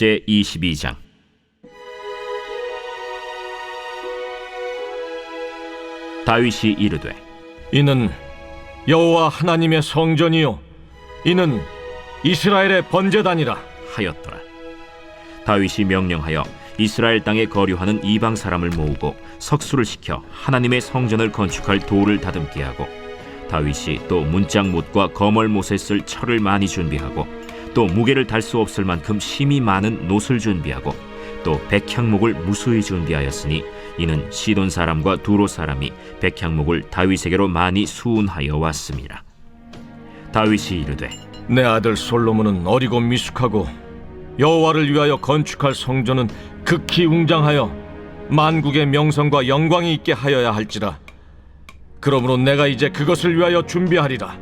제 22장. 다윗이 이르되 이는 여호와 하나님의 성전이요. 이는 이스라엘의 번제단이라 하였더라. 다윗이 명령하여 이스라엘 땅에 거류하는 이방 사람을 모으고 석수를 시켜 하나님의 성전을 건축할 돌을 다듬게 하고 다윗이 또 문짝못과 거멀못에 쓸 철을 많이 준비하고 또 무게를 달 수 없을 만큼 힘이 많은 놋을 준비하고 또 백향목을 무수히 준비하였으니 이는 시돈 사람과 두로 사람이 백향목을 다윗에게로 많이 수운하여 왔습니다. 다윗이 이르되 내 아들 솔로몬은 어리고 미숙하고 여호와를 위하여 건축할 성전은 극히 웅장하여 만국의 명성과 영광이 있게 하여야 할지라. 그러므로 내가 이제 그것을 위하여 준비하리라.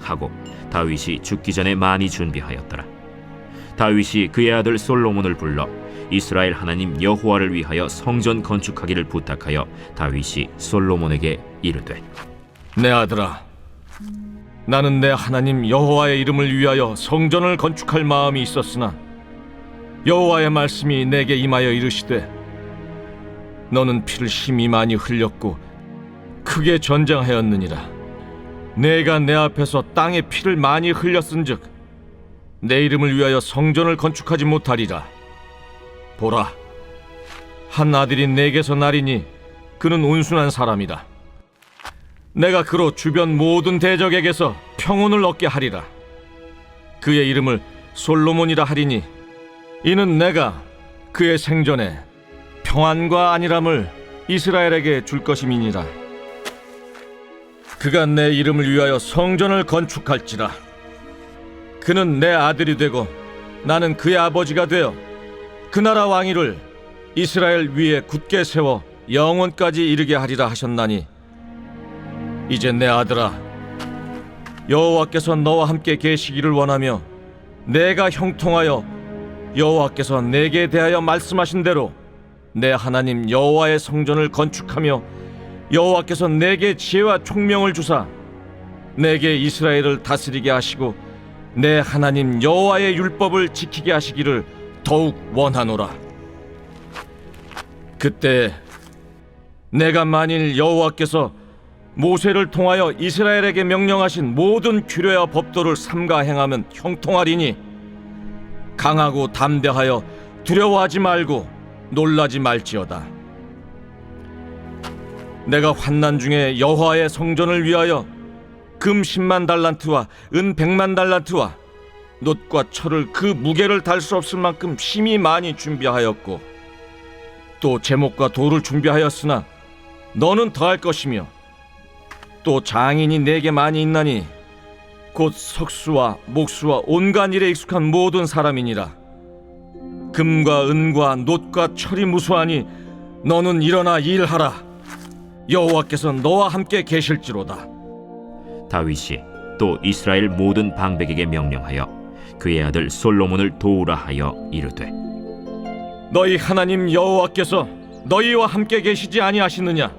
하고 다윗이 죽기 전에 많이 준비하였더라. 다윗이 그의 아들 솔로몬을 불러 이스라엘 하나님 여호와를 위하여 성전 건축하기를 부탁하여 다윗이 솔로몬에게 이르되 내 아들아 나는 내 하나님 여호와의 이름을 위하여 성전을 건축할 마음이 있었으나 여호와의 말씀이 내게 임하여 이르시되 너는 피를 심히 많이 흘렸고 크게 전쟁하였느니라 내가 내 앞에서 땅에 피를 많이 흘렸은즉 내 이름을 위하여 성전을 건축하지 못하리라 보라 한 아들이 내게서 나리니 그는 온순한 사람이다 내가 그로 주변 모든 대적에게서 평온을 얻게 하리라. 그의 이름을 솔로몬이라 하리니 이는 내가 그의 생전에 평안과 안일함을 이스라엘에게 줄 것임이니라. 그가 내 이름을 위하여 성전을 건축할지라. 그는 내 아들이 되고 나는 그의 아버지가 되어 그 나라 왕위를 이스라엘 위에 굳게 세워 영원까지 이르게 하리라 하셨나니 이제 내 아들아 여호와께서 너와 함께 계시기를 원하며 내가 형통하여 여호와께서 내게 대하여 말씀하신 대로 내 하나님 여호와의 성전을 건축하며 여호와께서 내게 지혜와 총명을 주사 내게 이스라엘을 다스리게 하시고 내 하나님 여호와의 율법을 지키게 하시기를 더욱 원하노라 그때 내가 만일 여호와께서 모세를 통하여 이스라엘에게 명령하신 모든 규례와 법도를 삼가 행하면 형통하리니 강하고 담대하여 두려워하지 말고 놀라지 말지어다. 내가 환난 중에 여호와의 성전을 위하여 금 10만 달란트와 은 100만 달란트와 놋과 철을 그 무게를 달 수 없을 만큼 심히 많이 준비하였고 또 제목과 돌을 준비하였으나 너는 더할 것이며 또 장인이 내게 많이 있나니 곧 석수와 목수와 온갖 일에 익숙한 모든 사람이니라. 금과 은과 놋과 철이 무수하니 너는 일어나 일하라 여호와께서 너와 함께 계실지로다. 다윗이 또 이스라엘 모든 방백에게 명령하여 그의 아들 솔로몬을 도우라 하여 이르되 너희 하나님 여호와께서 너희와 함께 계시지 아니하시느냐?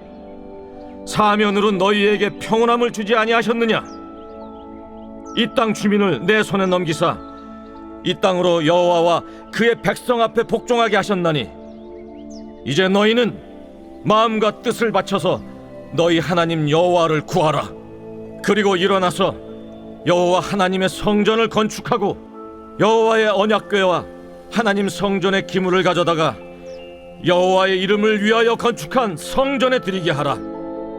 사면으로 너희에게 평온함을 주지 아니하셨느냐? 이 땅 주민을 내 손에 넘기사 이 땅으로 여호와와 그의 백성 앞에 복종하게 하셨나니 이제 너희는 마음과 뜻을 바쳐서 너희 하나님 여호와를 구하라 그리고 일어나서 여호와 하나님의 성전을 건축하고 여호와의 언약궤와 하나님 성전의 기물을 가져다가 여호와의 이름을 위하여 건축한 성전에 드리게 하라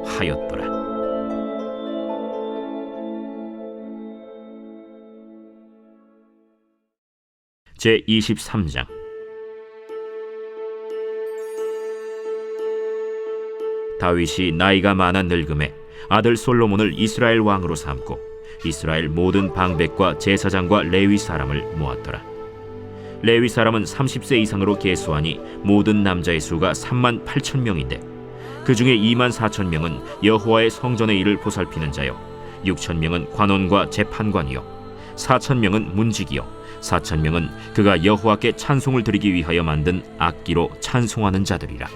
하였더라. 제 23장 다윗이 나이가 많아 늙음에 아들 솔로몬을 이스라엘 왕으로 삼고 이스라엘 모든 방백과 제사장과 레위 사람을 모았더라. 레위 사람은 30세 이상으로 계수하니 모든 남자의 수가 3만 8천 명인데 그 중에 2만 4천 명은 여호와의 성전의 일을 보살피는 자요 6천 명은 관원과 재판관이요 4천 명은 문직이요 4천 명은 그가 여호와께 찬송을 드리기 위하여 만든 악기로 찬송하는 자들이라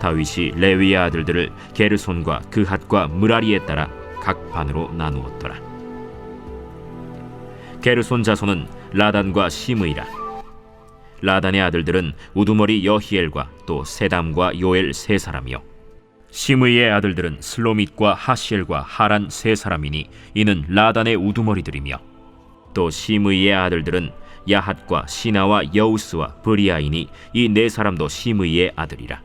다윗이 레위의 아들들을 게르손과 그핫과 무라리에 따라 각 반으로 나누었더라. 게르손 자손은 라단과 시므이라. 라단의 아들들은 우두머리 여히엘과 또 세담과 요엘 세 사람이요. 시므이의 아들들은 슬로밋과 하시엘과 하란 세 사람이니 이는 라단의 우두머리들이며 또 시므이의 아들들은 야핫과 시나와 여우스와 브리아이니 이 네 사람도 시므이의 아들이라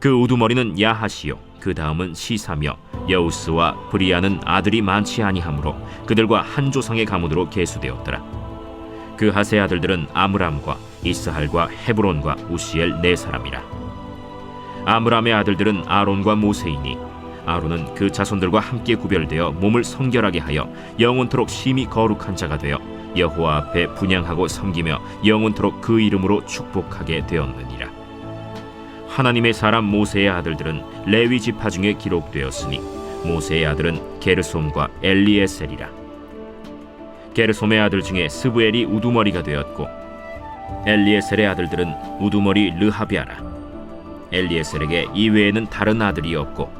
그 우두머리는 야핫이요 그 다음은 시사며 여우스와 브리아는 아들이 많지 아니하므로 그들과 한 조상의 가문으로 계수되었더라. 그 하세 아들들은 아므람과 이스할과 헤브론과 우시엘 네 사람이라. 아므람의 아들들은 아론과 모세이니 아론은 그 자손들과 함께 구별되어 몸을 성결하게 하여 영원토록 심히 거룩한 자가 되어 여호와 앞에 분양하고 섬기며 영원토록 그 이름으로 축복하게 되었느니라 하나님의 사람 모세의 아들들은 레위 지파 중에 기록되었으니 모세의 아들은 게르솜과 엘리에셀이라. 게르솜의 아들 중에 스부엘이 우두머리가 되었고 엘리에셀의 아들들은 우두머리 르하비아라. 엘리에셀에게 이외에는 다른 아들이 없고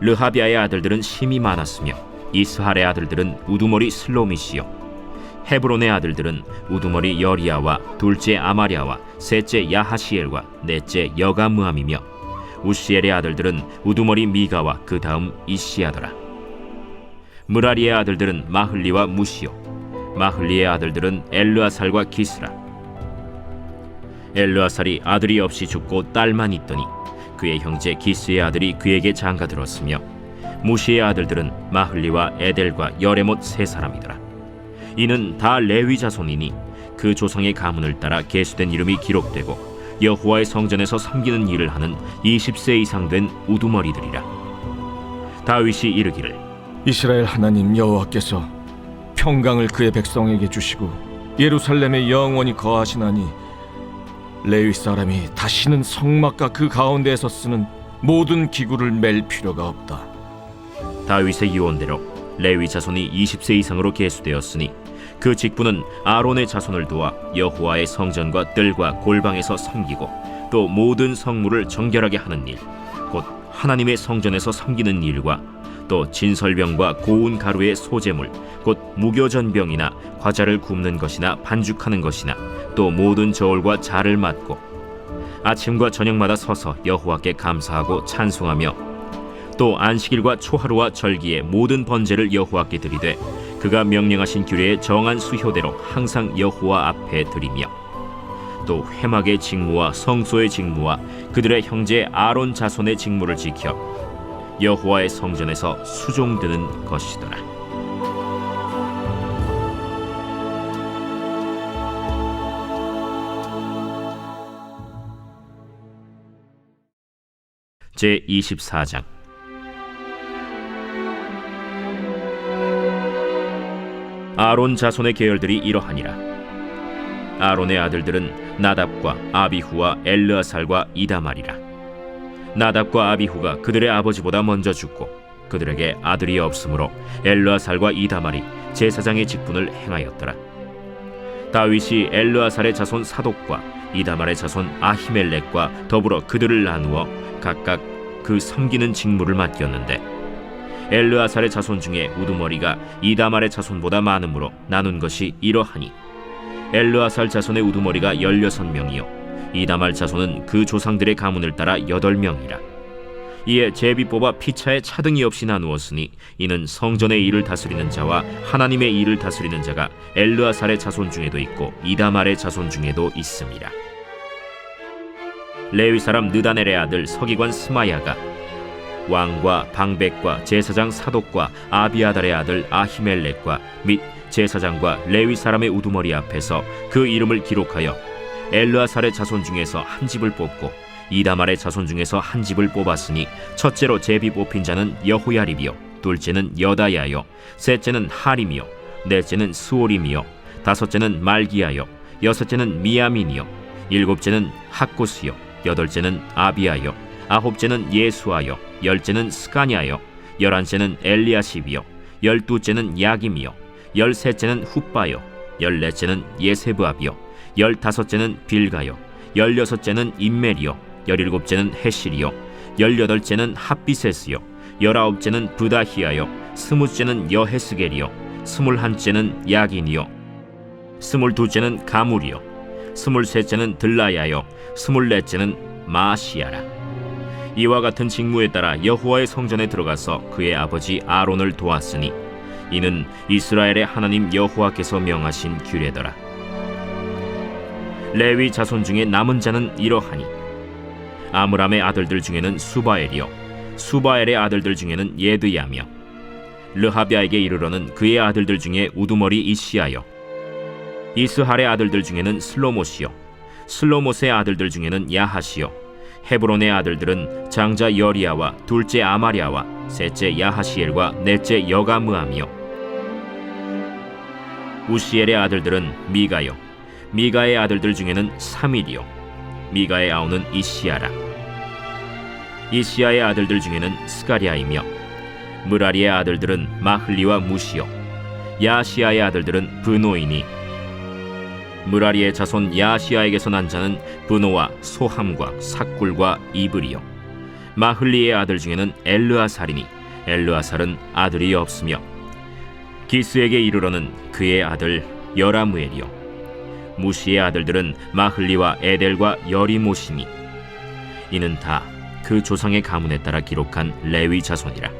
르하비아의 아들들은 심이 많았으며 이스할의 아들들은 우두머리 슬로미시요 헤브론의 아들들은 우두머리 여리야와 둘째 아마랴와 셋째 야하시엘과 넷째 여가무함이며 우시엘의 아들들은 우두머리 미가와 그 다음 이시야더라. 무라리의 아들들은 마흘리와 무시요 마흘리의 아들들은 엘르아살과 기스라. 엘르아살이 아들이 없이 죽고 딸만 있더니 그의 형제 기스의 아들이 그에게 장가 들었으며 무시의 아들들은 마흘리와 에델과 여레못 세 사람이더라 이는 다 레위 자손이니 그 조상의 가문을 따라 계수된 이름이 기록되고 여호와의 성전에서 섬기는 일을 하는 20세 이상 된 우두머리들이라 다윗이 이르기를 이스라엘 하나님 여호와께서 평강을 그의 백성에게 주시고 예루살렘에 영원히 거하시나니 레위 사람이 다시는 성막과 그 가운데에서 쓰는 모든 기구를 맬 필요가 없다. 다윗의 유언대로 레위 자손이 20세 이상으로 계수되었으니 그 직분은 아론의 자손을 도와 여호와의 성전과 뜰과 골방에서 섬기고 또 모든 성물을 정결하게 하는 일, 곧 하나님의 성전에서 섬기는 일과 또 진설병과 고운 가루의 소재물, 곧 무교전병이나 과자를 굽는 것이나 반죽하는 것이나 또 모든 저울과 자를 맡고 아침과 저녁마다 서서 여호와께 감사하고 찬송하며 또 안식일과 초하루와 절기의 모든 번제를 여호와께 드리되 그가 명령하신 규례의 정한 수효대로 항상 여호와 앞에 드리며 또 회막의 직무와 성소의 직무와 그들의 형제 아론 자손의 직무를 지켜 여호와의 성전에서 수종드는 것이더라. 제 24장 아론 자손의 계열들이 이러하니라. 아론의 아들들은 나답과 아비후와 엘르아살과 이다말이라. 나답과 아비후가 그들의 아버지보다 먼저 죽고 그들에게 아들이 없으므로 엘르아살과 이다말이 제사장의 직분을 행하였더라. 다윗이 엘르아살의 자손 사독과 이다말의 자손 아히멜렉과 더불어 그들을 나누어 각각 그 섬기는 직무를 맡겼는데 엘르아살의 자손 중에 우두머리가 이다말의 자손보다 많으므로 나눈 것이 이러하니 엘르아살 자손의 우두머리가 열여섯 명이요 이다말 자손은 그 조상들의 가문을 따라 여덟 명이라. 이에 제비 뽑아 피차에 차등이 없이 나누었으니 이는 성전의 일을 다스리는 자와 하나님의 일을 다스리는 자가 엘르아살의 자손 중에도 있고 이다말의 자손 중에도 있습니다. 레위 사람 느다넬의 아들 서기관 스마야가 왕과 방백과 제사장 사독과 아비아달의 아들 아히멜렉과 및 제사장과 레위 사람의 우두머리 앞에서 그 이름을 기록하여 엘르아살의 자손 중에서 한 집을 뽑고 이다말의 자손 중에서 한 집을 뽑았으니 첫째로 제비 뽑힌 자는 여호야립이요 둘째는 여다야요 셋째는 하림이요 넷째는 스오림이요 다섯째는 말기야요 여섯째는 미야민이요 일곱째는 학고스요 여덟째는 아비야요 아홉째는 예수아요 열째는 스가냐요 열한째는 엘리아십이요 열두째는 야김이요 열셋째는 훗바요 열넷째는 예세브압이요 열다섯째는 빌가요 열여섯째는 임멜이요 열일곱째는 헤실이요 열여덟째는 핫비세스요 열아홉째는 부다히아요 스무째는 여헤스겔이요 스물한째는 야긴이요 스물두째는 가물이요 스물셋째는 들라야요 스물넷째는 마시아라 이와 같은 직무에 따라 여호와의 성전에 들어가서 그의 아버지 아론을 도왔으니 이는 이스라엘의 하나님 여호와께서 명하신 규례더라. 레위 자손 중에 남은 자는 이러하니 아므람의 아들들 중에는 수바엘이요 수바엘의 아들들 중에는 예드야며 르하비아에게 이르러는 그의 아들들 중에 우두머리 이시아요 이스할의 아들들 중에는 슬로못이요 슬로못의 아들들 중에는 야하시요 헤브론의 아들들은 장자 여리야와 둘째 아마리아와 셋째 야하시엘과 넷째 여가므함이요. 우시엘의 아들들은 미가요. 미가의 아들들 중에는 사밀이요. 미가의 아우는 이시아라. 이시아의 아들들 중에는 스가리아이며 무라리의 아들들은 마흘리와 무시요. 야시아의 아들들은 브노이니 무라리의 자손 야시아에게서 난 자는 브노와 소함과 삭굴과 이브리요. 마흘리의 아들 중에는 엘르아살이니 엘르아살은 아들이 없으며 기스에게 이르러는 그의 아들 여라무엘이요. 무시의 아들들은 마흘리와 에델과 여리모시니 이는 다 그 조상의 가문에 따라 기록한 레위 자손이라.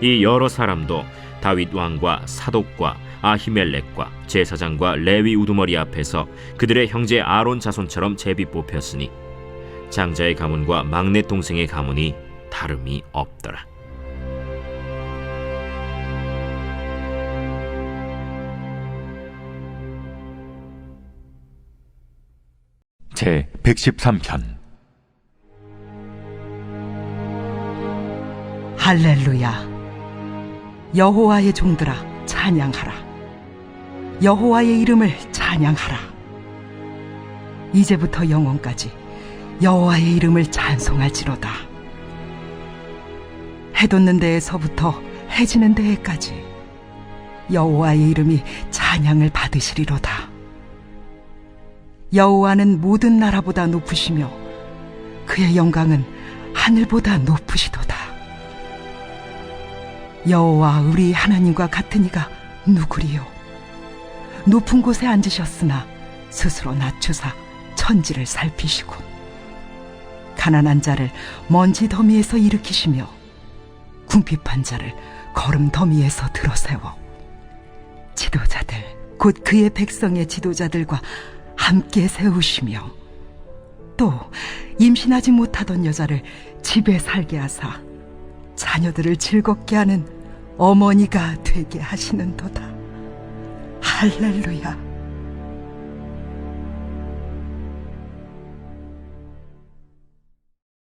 이 여러 사람도 다윗 왕과 사독과 아히멜렉과 제사장과 레위 우두머리 앞에서 그들의 형제 아론 자손처럼 제비 뽑혔으니 장자의 가문과 막내 동생의 가문이 다름이 없더라. 제 113편 할렐루야 여호와의 종들아 찬양하라. 여호와의 이름을 찬양하라. 이제부터 영원까지 여호와의 이름을 찬송할지로다. 해 돋는 데에서부터 해 지는 데에까지 여호와의 이름이 찬양을 받으시리로다. 여호와는 모든 나라보다 높으시며 그의 영광은 하늘보다 높으시도다 여호와 우리 하나님과 같은 이가 누구리요? 높은 곳에 앉으셨으나 스스로 낮추사 천지를 살피시고 가난한 자를 먼지 더미에서 일으키시며 궁핍한 자를 걸음 더미에서 들어세워 지도자들 곧 그의 백성의 지도자들과 함께 세우시며 또 임신하지 못하던 여자를 집에 살게 하사 자녀들을 즐겁게 하는 어머니가 되게 하시는도다. 할렐루야.